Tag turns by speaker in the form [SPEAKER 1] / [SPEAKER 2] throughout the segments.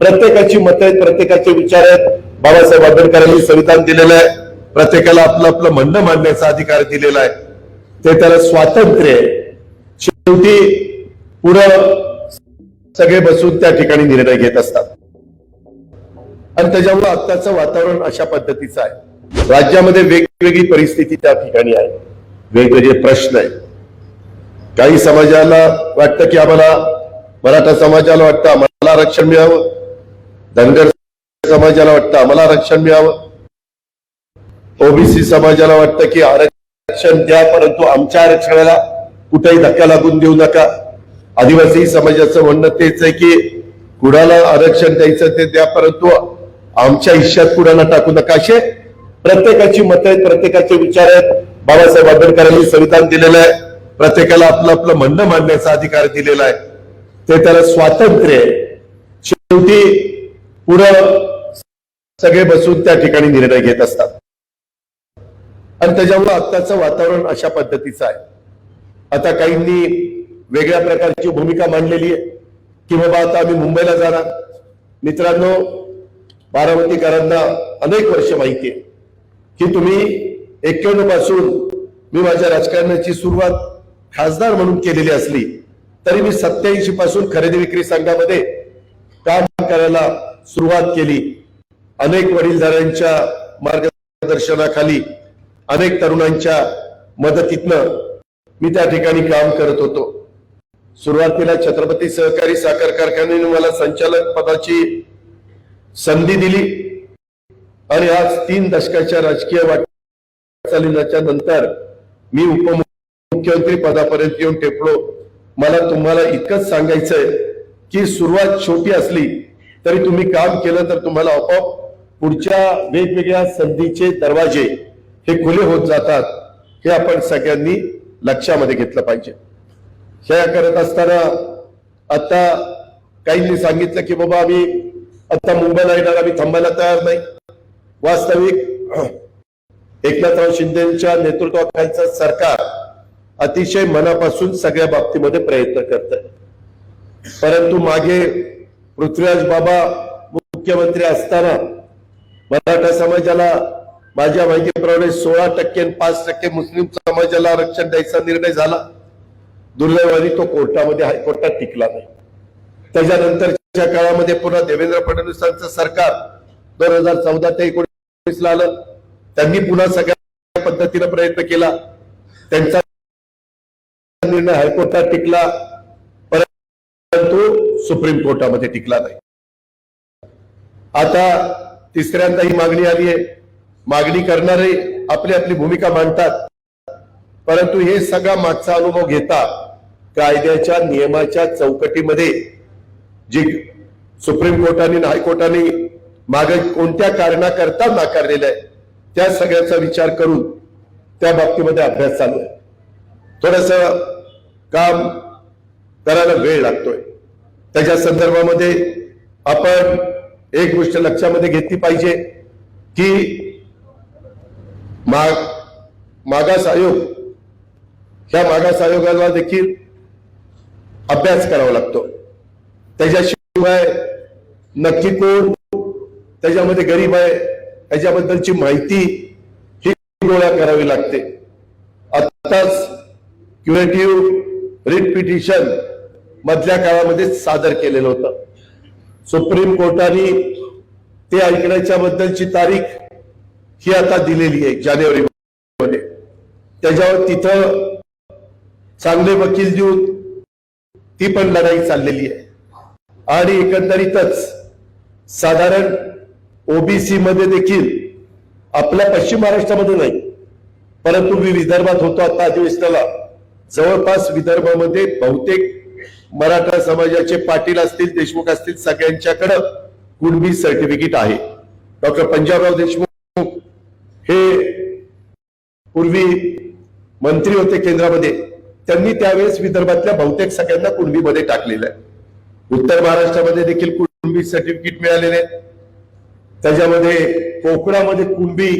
[SPEAKER 1] प्रत्येकाची मतं आहेत प्रत्येकाचे विचार आहेत. बाबासाहेब आंबेडकरांनी संविधान दिलेलं आहे. प्रत्येकाला आपलं आपलं म्हणणं मांडण्याचा अधिकार दिलेला आहे. ते त्याला स्वातंत्र्य आहे. शेवटी पुढं सगळे बसून त्या ठिकाणी निर्णय घेत असतात. आणि त्याच्यामुळे आत्ताचं वातावरण अशा पद्धतीचं आहे. राज्यामध्ये वेगवेगळी परिस्थिती त्या ठिकाणी आहे. वेगवेगळे प्रश्न आहेत. काही समाजाला वाटतं की आम्हाला मराठा समाजाला वाटतं आम्हाला आरक्षण मिळावं? धनगर समाजाला वाटतं आम्हाला आरक्षण मिळावं. ओबीसी समाजाला वाटतं की आरक्षण द्या परंतु आमच्या आरक्षणाला कुठेही धक्का लागून देऊ नका. आदिवासी समाजाचं म्हणणं तेच आहे की कुणाला आरक्षण द्यायचं ते द्या परंतु आमच्या हिश्यात कुणाला टाकू नका असे प्रत्येकाची मत आहेत प्रत्येकाचे विचार आहेत. बाबासाहेब आंबेडकरांनी संविधान दिलेलं आहे. प्रत्येकाला आपलं आपलं म्हणणं मांडण्याचा अधिकार दिलेला आहे. ते त्याला स्वातंत्र्य आहे. शेवटी पुरं सगळे बसून त्या ठिकाणी निर्णय घेत असतात. आणि त्याच्यामुळे आत्ताचं वातावरण अशा पद्धतीचं आहे. आता काहींनी वेगळ्या प्रकारची भूमिका मांडलेली आहे की बाबा आता आम्ही मुंबईला जाणार. मित्रांनो बारामतीकरांना अनेक वर्ष माहिती आहे की तुम्ही एक्क्याण्णवपासून मी माझ्या राजकारणाची सुरुवात खासदार म्हणून केलेली असली तरी मी सत्याऐंशी पासून खरेदी विक्री संघामध्ये काम करायला सुरुवात केली. अनेक वडीलधाऱ्यांच्या मार्गदर्शनाखाली अनेक तरुणांच्या मदतीतनं मी त्या ठिकाणी काम करत होतो. सुरुवातीला छत्रपती सहकारी साखर कारखान्याने मला संचालक पदाची संधी दिली आणि आज तीन दशकाच्या राजकीय वाटचालीच्या नंतर मी उपमुख्यमंत्री पदापर्यंत येऊन टेपलो मला तुम्हाला इतकंच सांगायचंय की सुरुवात छोटी असली तरी तुम्ही काम केलं तर तुम्हाला आपोआप पुढच्या वेगवेगळ्या संधीचे दरवाजे हे खुले होत जातात हे आपण सगळ्यांनी लक्षामध्ये घेतलं पाहिजे. हे करत असताना आता काहींनी सांगितलं की बाबा आम्ही आता मुंबईला येणार आम्ही थांबायला तयार नाही. वास्तविक एकनाथराव शिंदेच्या नेतृत्वाखालचं सरकार अतिशय मनापासून सगळ्या बाबतीमध्ये प्रयत्न करत परंतु मागे पृथ्वीराज बाबा मुख्यमंत्री असताना मराठा समाजाला माझ्या माहितीप्रमाणे सोळा टक्के आणि पाच टक्के मुस्लिम समाजाला आरक्षण द्यायचा निर्णय झाला. दुर्दैवाने तो कोर्टामध्ये हायकोर्टात टिकला नाही. त्याच्यानंतरच्या काळामध्ये पुन्हा देवेंद्र फडणवीसांचं सरकार दोन हजार चौदा ते एकोणीस ला आलं. त्यांनी पुन्हा सगळ्या पद्धतीनं प्रयत्न केला. त्यांचा निर्णय हायकोर्टात टिकला. सुप्रीम कोर्टामध्ये टिकला नाही. आता तिसऱ्यांदा ही मागणी आली आहे. मागणी करणारे आपली आपली भूमिका मांडतात. परंतु हे सगळा मागचा अनुभव घेता कायद्याच्या नियमाच्या चौकटीमध्ये जी सुप्रीम कोर्टाने हायकोर्टाने मागे कोणत्या कारणाकरता नाकारलेलं आहे त्या सगळ्याचा विचार करून त्या बाबतीमध्ये अभ्यास चालू आहे. थोडस काम करायला वेळ लागतोय. त्याच्या संदर्भामध्ये आपण एक गोष्ट लक्षामध्ये घेतली पाहिजे की माग मागास आयोग ह्या मागास आयोगाला देखील अभ्यास करावा लागतो. त्याच्याशिवाय नक्की कोण त्याच्यामध्ये गरीब आहे त्याच्याबद्दलची माहिती ही गोळा करावी लागते. आताच क्युरेटिव्ह रिट पिटिशन मधल्या काळामध्ये सादर केलेलं होतं. सुप्रीम कोर्टाने ते ऐकण्याच्या बद्दलची तारीख ही आता दिलेली आहे जानेवारी मध्ये त्याच्यावर तिथं चांगले वकील देऊन ती पण लढाई चाललेली आहे. आणि एकंदरीतच साधारण ओबीसी मध्ये देखील आपल्या पश्चिम महाराष्ट्रामध्ये नाही परंतु मी विदर्भात होतो आता अधिवेशनाला. जवळपास विदर्भामध्ये बहुतेक मराठा समाजाचे पाटील असतील देशमुख असतील सगळ्यांच्याकडं कुणबी सर्टिफिकेट आहे. डॉक्टर पंजाबराव देशमुख हे पूर्वी मंत्री होते केंद्रामध्ये. त्यांनी त्यावेळेस विदर्भातल्या बहुतेक सगळ्यांना कुणबीमध्ये टाकलेलं आहे. उत्तर महाराष्ट्रामध्ये देखील कुणबी सर्टिफिकेट मिळालेले आहेत. त्याच्यामध्ये कोकणामध्ये कुणबी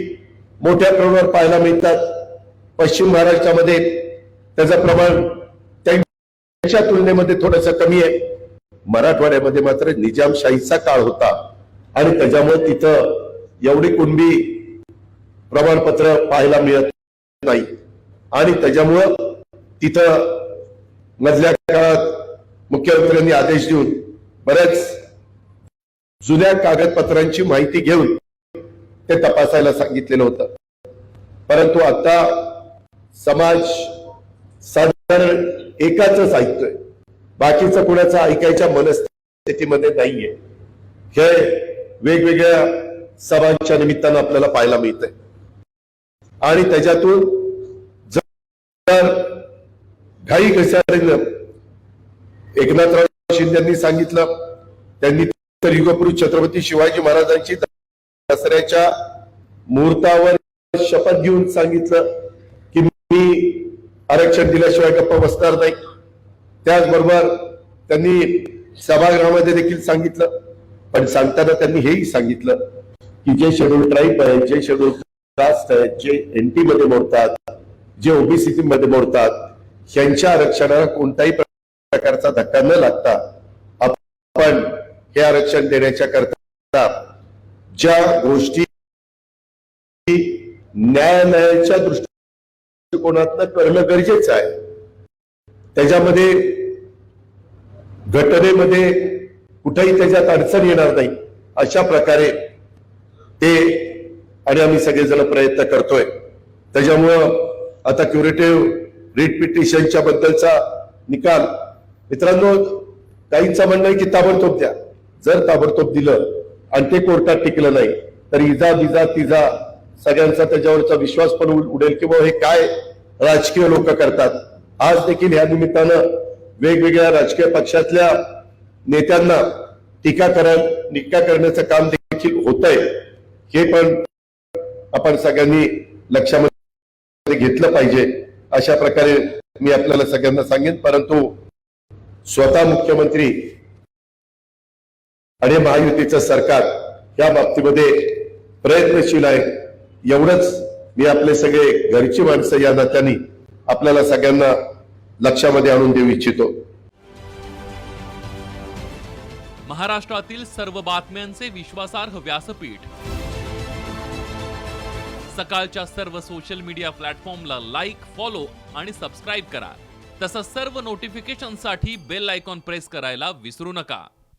[SPEAKER 1] मोठ्या प्रमाणावर पाहायला मिळतात. पश्चिम महाराष्ट्रामध्ये त्याचं प्रमाण त्याच्या तुलनेमध्ये थोडस कमी आहे. मराठवाड्यामध्ये मात्र निजामशाहीचा काळ होता. आणि त्याच्यामुळे तिथं एवढी कुणबी प्रमाणपत्र पाहायला मिळत नाही. आणि त्याच्यामुळं तिथं मधल्या काळात मुख्यमंत्र्यांनी आदेश देऊन बऱ्याच जुन्या कागदपत्रांची माहिती घेऊन ते तपासायला सांगितलेलं होतं. परंतु आता समाज साधारण एकाच ऐकतोय बाकीचं कुणाचं ऐकायच्या मनस्थितीमध्ये नाहीये. हे वेगवेगळ्या सभांच्या निमित्तानं आपल्याला पाहायला मिळतंय. आणि त्याच्यातून जर घाई घसारीनं एकनाथराव शिंदेनी सांगितलं त्यांनी तर युगपुरुष छत्रपती शिवाजी महाराजांची दसऱ्याच्या मुहूर्तावर शपथ घेऊन सांगितलं आरक्षण दिल्याशिवाय गप्प बसणार नाही. त्याचबरोबर त्यांनी सभागृहामध्ये देखील सांगितलं. पण सांगताना त्यांनी हेही सांगितलं की जे शेड्यूल ट्राईब आहेत जे शेड्यूल कास्ट आहेत जे एनटी मध्ये मोडतात जे ओबीसी मध्ये मोडतात यांच्या आरक्षणाला कोणताही प्रकारचा धक्का न लागता आपण हे आरक्षण देण्याच्या करता ज्या गोष्टी न्यायालयाच्या दृष्टिकोनातनं करणं गरजेचं आहे. त्याच्यामध्ये घटनेमध्ये कुठेही त्याच्यात अडचण येणार नाही. अशा प्रकारे ते आणि आम्ही सगळेजण प्रयत्न करतोय. त्याच्यामुळं आता क्युरेटिव्ह रिट पिटिशनच्या बद्दलचा निकाल मित्रांनो काहींचं म्हणणं आहे की ताबडतोब द्या. जर ताबडतोब दिलं आणि ते कोर्टात टिकलं नाही तर इजा बिजा तिजा सगळ्यांचा त्याच्यावरचा विश्वास पण उडेल की बाबा हे काय? राजकीय लोक करतात. आज देखील या निमित्तानं वेगवेगळ्या राजकीय पक्षातल्या नेत्यांना टीका करा टीका करण्याचं काम देखील होत आहे हे पण आपण सगळ्यांनी लक्षामध्ये घेतलं पाहिजे. अशा प्रकारे मी आपल्याला सगळ्यांना सांगेन परंतु स्वतः मुख्यमंत्री आणि महायुतीचं सरकार या बाबतीमध्ये प्रयत्नशील आहे. एवढंच मी आपले सगळे घरची माणसं या नात्याने आपल्याला सगळ्यांना लक्षामध्ये आणून देऊ इच्छितो.
[SPEAKER 2] महाराष्ट्रातील सर्व बातम्यांचे विश्वासार्ह व्यासपीठ. सकाळच्या सर्व सोशल मीडिया प्लॅटफॉर्मला लाईक फॉलो आणि सबस्क्राईब करा. तसंच सर्व नोटिफिकेशनसाठी बेल आयकॉन प्रेस करायला विसरू नका.